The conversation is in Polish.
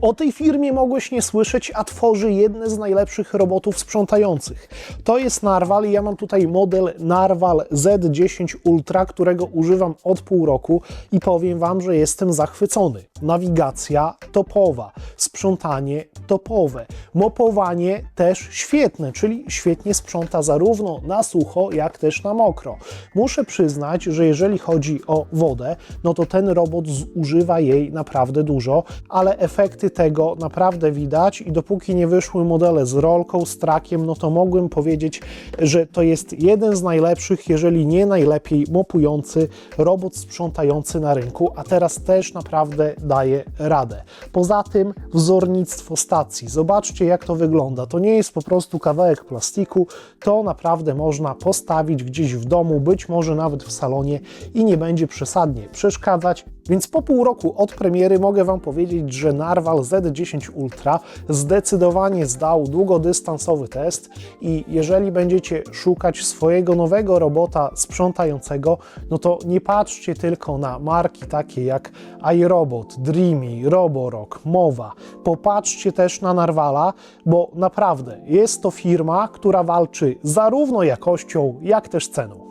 O tej firmie mogłeś nie słyszeć, a tworzy jedne z najlepszych robotów sprzątających. To jest Narwal i ja mam tutaj model Narwal Z10 Ultra, którego używam od pół roku i powiem Wam, że jestem zachwycony. Nawigacja topowa, sprzątanie topowe, mopowanie też świetne, czyli świetnie sprząta zarówno na sucho, jak też na mokro. Muszę przyznać, że jeżeli chodzi o wodę, no to ten robot zużywa jej naprawdę dużo, ale efekty tego naprawdę widać i dopóki nie wyszły modele z rolką, z trakiem, no to mogłem powiedzieć, że to jest jeden z najlepszych, jeżeli nie najlepiej mopujący robot sprzątający na rynku, a teraz też naprawdę daje radę. Poza tym wzornictwo stacji. Zobaczcie jak to wygląda. To nie jest po prostu kawałek plastiku, to naprawdę można postawić gdzieś w domu, być może nawet w salonie i nie będzie przesadnie przeszkadzać. Więc po pół roku od premiery mogę Wam powiedzieć, że Narwal Z10 Ultra zdecydowanie zdał długodystansowy test i jeżeli będziecie szukać swojego nowego robota sprzątającego, no to nie patrzcie tylko na marki takie jak iRobot, Dreamy, Roborock, Mowa. Popatrzcie też na Narwala, bo naprawdę jest to firma, która walczy zarówno jakością, jak też ceną.